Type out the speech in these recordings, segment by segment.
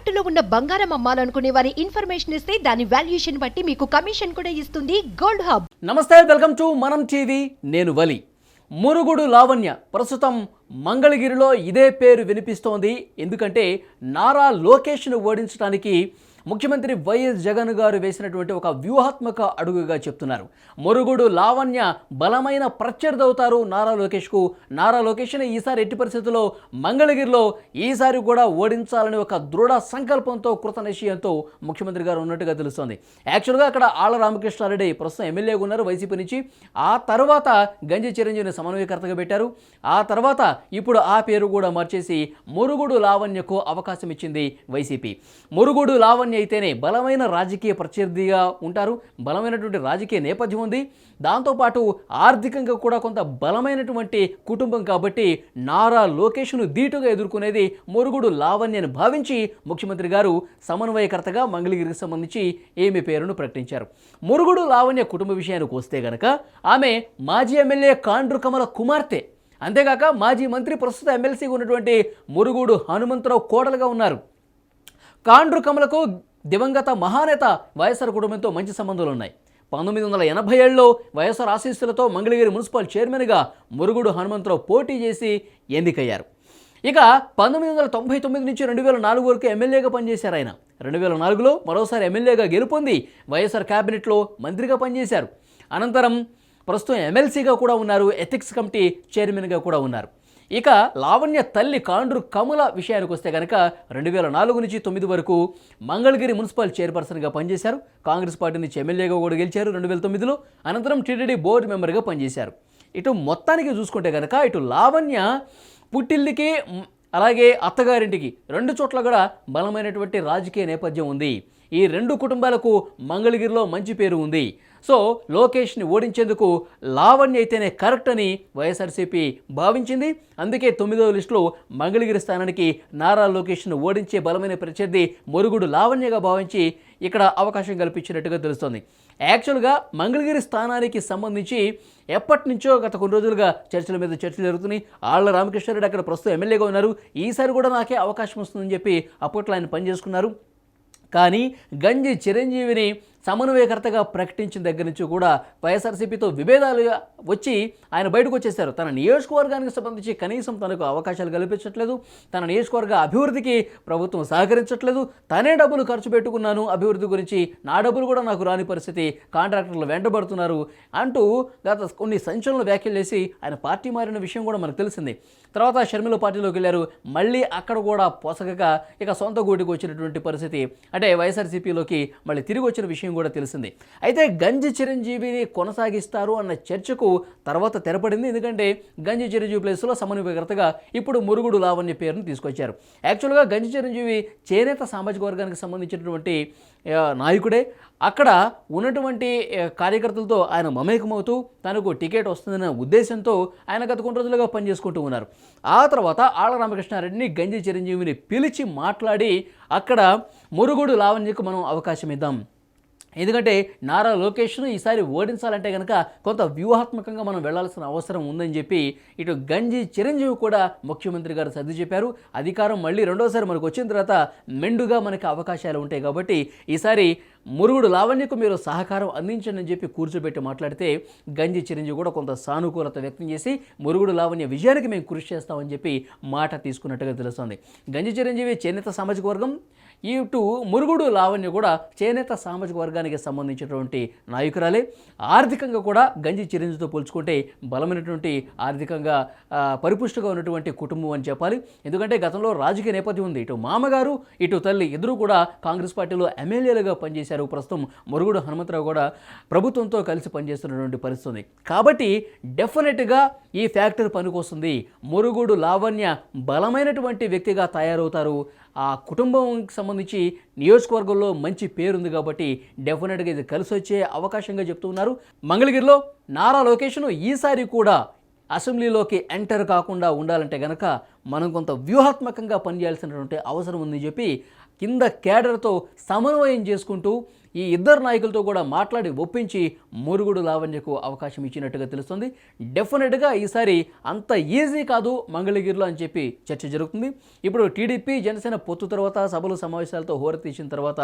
తాకట్టులో ఉన్న బంగారం అమ్మాలనుకునే వారి ఇన్ఫర్మేషన్ ఇస్తే దాని వాల్యుయేషన్ బట్టి మీకు కమిషన్ కూడా ఇస్తుంది గోల్డ్ హబ్. నమస్తే వెల్కమ్ టు మనం టీవీ నేను వలి. మురుగుడు లావణ్య ప్రస్తుతం మంగళగిరిలో ఇదే పేరు వినిపిస్తోంది. ఎందుకంటే నారా లోకేష్ను ఓడించడానికి ముఖ్యమంత్రి వైఎస్ జగన్ గారు వేసినటువంటి ఒక వ్యూహాత్మక అడుగుగా చెప్తున్నారు. మురుగుడు లావణ్య బలమైన ప్రత్యర్థి అవుతారు నారా లోకేష్కు. నారా లోకేష్ని ఈసారి ఎట్టి పరిస్థితుల్లో మంగళగిరిలో ఈసారి కూడా ఓడించాలని ఒక దృఢ సంకల్పంతో కృత నిశ్చయంతో ముఖ్యమంత్రి గారు ఉన్నట్టుగా తెలుస్తోంది. యాక్చువల్గా అక్కడ ఆళ్ళ రామకృష్ణారెడ్డి ప్రస్తుతం ఎమ్మెల్యేగా ఉన్నారు వైసీపీ నుంచి. ఆ తర్వాత గంజి చిరంజీవిని సమన్వయకర్తగా పెట్టారు. ఆ తర్వాత ఇప్పుడు ఆ పేరు కూడా మార్చేసి మురుగుడు లావణ్యకు అవకాశం ఇచ్చింది వైసీపీ. మురుగుడు లావణ్య అయితేనే బలమైన రాజకీయ ప్రత్యర్థిగా ఉంటారు. బలమైనటువంటి రాజకీయ నేపథ్యం ఉంది. దాంతోపాటు ఆర్థికంగా కూడా కొంత బలమైనటువంటి కుటుంబం కాబట్టి నారా లోకేష్ను ధీటుగా ఎదుర్కొనేది మురుగుడు లావణ్యని భావించి ముఖ్యమంత్రి గారు సమన్వయకర్తగా మంగళగిరికి సంబంధించి ఏమి పేరును ప్రకటించారు. మురుగుడు లావణ్య కుటుంబ విషయానికి వస్తే గనక ఆమె మాజీ ఎమ్మెల్యే కాండ్రు కమల కుమార్తె. అంతేగాక మాజీ మంత్రి ప్రస్తుత ఎమ్మెల్సీగా ఉన్నటువంటి మురుగుడు హనుమంతరావు కోడలుగా ఉన్నారు. కాండ్రు కమలకు దివంగత మహానేత వైఎస్ఆర్ కుటుంబంతో మంచి సంబంధాలు ఉన్నాయి. పంతొమ్మిది వందల ఎనభై ఏడులో వైఎస్ఆర్ ఆశీస్సులతో మంగళగిరి మున్సిపల్ చైర్మన్గా మురుగుడు హనుమంతరావు పోటీ చేసి ఎన్నికయ్యారు. ఇక పంతొమ్మిది వందల తొంభై తొమ్మిది నుంచి రెండు వేల నాలుగు వరకు ఎమ్మెల్యేగా పనిచేశారు ఆయన. రెండు వేల నాలుగులో మరోసారి ఎమ్మెల్యేగా గెలుపొంది వైఎస్ఆర్ క్యాబినెట్లో మంత్రిగా పనిచేశారు. అనంతరం ప్రస్తుతం ఎమ్మెల్సీగా కూడా ఉన్నారు ఎథిక్స్ కమిటీ చైర్మన్గా కూడా ఉన్నారు. ఇక లావణ్య తల్లి కాండ్రు కమల విషయానికి వస్తే కనుక రెండు వేల నాలుగు నుంచి తొమ్మిది వరకు మంగళగిరి మున్సిపల్ చైర్పర్సన్గా పనిచేశారు. కాంగ్రెస్ పార్టీ నుంచి ఎమ్మెల్యేగా కూడా గెలిచారు రెండు వేల తొమ్మిదిలో. అనంతరం టీటీడీ బోర్డు మెంబర్గా పనిచేశారు. ఇటు మొత్తానికి చూసుకుంటే కనుక ఇటు లావణ్య పుట్టిల్లికి అలాగే అత్తగారింటికి రెండు చోట్ల కూడా బలమైనటువంటి రాజకీయ నేపథ్యం ఉంది. ఈ రెండు కుటుంబాలకు మంగళగిరిలో మంచి పేరు ఉంది. సో లోకేష్ని ఓడించేందుకు లావణ్య అయితేనే కరెక్ట్ అని వైఎస్ఆర్సీపీ భావించింది. అందుకే తొమ్మిదవ లిస్టులో మంగళగిరి స్థానానికి నారా లోకేష్ను ఓడించే బలమైన ప్రత్యర్థి మురుగుడు లావణ్యగా భావించి ఇక్కడ అవకాశం కల్పించినట్టుగా తెలుస్తోంది. యాక్చువల్గా మంగళగిరి స్థానానికి సంబంధించి ఎప్పటి నుంచో గత కొన్ని రోజులుగా చర్చల మీద చర్చలు జరుగుతున్నాయి. ఆళ్ళ రామకృష్ణారెడ్డి అక్కడ ప్రస్తుతం ఎమ్మెల్యేగా ఉన్నారు. ఈసారి కూడా నాకే అవకాశం వస్తుందని చెప్పి అప్పట్లో ఆయన పనిచేసుకున్నారు. కానీ గంజి చిరంజీవిని సమన్వయకర్తగా ప్రకటించిన దగ్గర నుంచి కూడా వైఎస్ఆర్సీపీతో విభేదాలు వచ్చి ఆయన బయటకు వచ్చేశారు. తన నియోజకవర్గానికి సంబంధించి కనీసం తనకు అవకాశాలు కల్పించట్లేదు. తన నియోజకవర్గ అభివృద్ధికి ప్రభుత్వం సహకరించట్లేదు. తనే డబ్బులు ఖర్చు పెట్టుకున్నాను అభివృద్ధి గురించి నా డబ్బులు కూడా నాకు రాని పరిస్థితి కాంట్రాక్టర్లు వెంటబడుతున్నారు అంటూ గత కొన్ని సంచలన వ్యాఖ్యలు చేసి ఆయన పార్టీ మారిన విషయం కూడా మనకు తెలిసింది. తర్వాత షర్మిల పార్టీలోకి వెళ్ళారు. మళ్ళీ అక్కడ కూడా పొసగక ఇక సొంత గూటికి వచ్చినటువంటి పరిస్థితి. అంటే వైఎస్ఆర్సీపీలోకి మళ్ళీ తిరిగి వచ్చిన విషయం కూడా తెలిసింది. అయితే గంజి చిరంజీవిని కొనసాగిస్తారు అన్న చర్చకు తర్వాత తెరపడింది. ఎందుకంటే గంజి చిరంజీవి ప్లేస్లో సమన్వయకర్తగా ఇప్పుడు మురుగుడు లావణ్య పేరును తీసుకొచ్చారు. యాక్చువల్గా గంజి చిరంజీవి చేనేత సామాజిక వర్గానికి సంబంధించినటువంటి నాయకుడే. అక్కడ ఉన్నటువంటి కార్యకర్తలతో ఆయన మమేకమవుతూ తనకు టికెట్ వస్తుందన్న ఉద్దేశంతో ఆయన గత కొన్ని రోజులుగా పనిచేసుకుంటూ ఉన్నారు. ఆ తర్వాత ఆళ్ళ రామకృష్ణారెడ్డిని గంజి చిరంజీవిని పిలిచి మాట్లాడి అక్కడ మురుగుడు లావణ్యకు మనం అవకాశం ఇద్దాం. ఎందుకంటే నారా లోకేష్ను ఈసారి ఓడించాలంటే కనుక కొంత వ్యూహాత్మకంగా మనం వెళ్ళాల్సిన అవసరం ఉందని చెప్పి ఇటు గంజి చిరంజీవి కూడా ముఖ్యమంత్రి గారు సర్ది చెప్పారు. అధికారం మళ్ళీ రెండోసారి మనకు వచ్చిన తర్వాత మెండుగా మనకి అవకాశాలు ఉంటాయి కాబట్టి ఈసారి మురుగుడు లావణ్యకు మీరు సహకారం అందించండి అని చెప్పి కూర్చోబెట్టి మాట్లాడితే గంజి చిరంజీవి కూడా కొంత సానుకూలత వ్యక్తం చేసి మురుగుడు లావణ్య విజయానికి మేము కృషి చేస్తామని చెప్పి మాట తీసుకున్నట్టుగా తెలుస్తుంది. గంజి చిరంజీవి చేనేత సామాజిక వర్గం ఇటు మురుగుడు లావణ్య కూడా చేనేత సామాజిక వర్గానికి సంబంధించినటువంటి నాయకురాలే. ఆర్థికంగా కూడా గంజి చిరంజితో పోల్చుకుంటే బలమైనటువంటి ఆర్థికంగా ఆ, పరిపుష్టిగా ఉన్నటువంటి కుటుంబం అని చెప్పాలి. ఎందుకంటే గతంలో రాజకీయ నేపథ్యం ఉంది. ఇటు మామగారు ఇటు తల్లి ఇద్దరు కూడా కాంగ్రెస్ పార్టీలో ఎమ్మెల్యేలుగా పనిచేశారు. ప్రస్తుతం మురుగుడు హనుమంతరావు కూడా ప్రభుత్వంతో కలిసి పనిచేస్తున్నటువంటి పరిస్థితి కాబట్టి డెఫినెట్గా ఈ ఫ్యాక్టర్ పనికొస్తుంది. మురుగుడు లావణ్య బలమైనటువంటి వ్యక్తిగా తయారవుతారు. ఆ కుటుంబంకి సంబంధించి నియోజకవర్గంలో మంచి పేరుంది కాబట్టి డెఫినెట్గా ఇది కలిసి వచ్చే అవకాశంగా చెప్తున్నారు మంగళగిరిలో నారా లోకేష్ను ఈసారి కూడా అసెంబ్లీలోకి ఎంటర్ కాకుండా ఉండాలంటే గనక మనం కొంత వ్యూహాత్మకంగా పనిచేయాల్సినటువంటి అవసరం ఉందని చెప్పి కింద కేడర్తో సమన్వయం చేసుకుంటూ ఈ ఇద్దరు నాయకులతో కూడా మాట్లాడి ఒప్పించి మురుగుడు లావణ్యకు అవకాశం ఇచ్చినట్టుగా తెలుస్తుంది. డెఫినెట్గా ఈసారి అంత ఈజీ కాదు మంగళగిరిలో అని చెప్పి చర్చ జరుగుతుంది. ఇప్పుడు టీడీపీ జనసేన పొత్తు తర్వాత సభలు సమావేశాలతో హోరెత్తించిన తర్వాత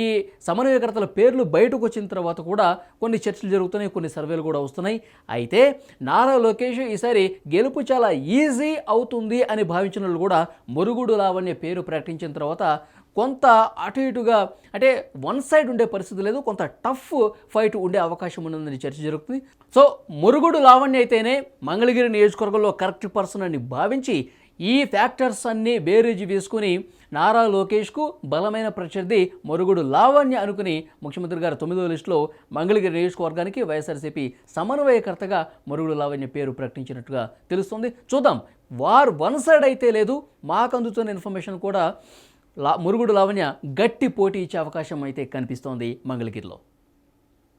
ఈ సమన్వయకర్తల పేర్లు బయటకు వచ్చిన తర్వాత కూడా కొన్ని చర్చలు జరుగుతున్నాయి కొన్ని సర్వేలు కూడా వస్తున్నాయి. అయితే నారా లోకేష్ ఈసారి గెలుపు చాలా ఈజీ అవుతుంది అని భావించిన వాళ్ళు కూడా మురుగుడు లావణ్య పేరు ప్రకటించిన తర్వాత కొంత అటు ఇటుగా అంటే వన్ సైడ్ ఉండే పరిస్థితి లేదు కొంత టఫ్ ఫైట్ ఉండే అవకాశం ఉన్నదని చర్చ జరుగుతుంది. సో మురుగుడు లావణ్య అయితేనే మంగళగిరి నియోజకవర్గంలో కరెక్ట్ పర్సన్ అని భావించి ఈ ఫ్యాక్టర్స్ అన్నీ బేరీజు వేసుకుని నారా లోకేష్కు బలమైన ప్రత్యర్థి మురుగుడు లావణ్య అనుకుని ముఖ్యమంత్రి గారు తొమ్మిదో లిస్టులో మంగళగిరి నియోజకవర్గానికి వైఎస్ఆర్సీపీ సమన్వయకర్తగా మురుగుడు లావణ్య పేరు ప్రకటించినట్టుగా తెలుస్తుంది. చూద్దాం. వారు వన్ సైడ్ అయితే లేదు. మాకు అందుతున్న ఇన్ఫర్మేషన్ కూడా లా మురుగుడు లావణ్య గట్టి పోటీ ఇచ్చే అవకాశం అయితే కనిపిస్తోంది మంగళగిరిలో.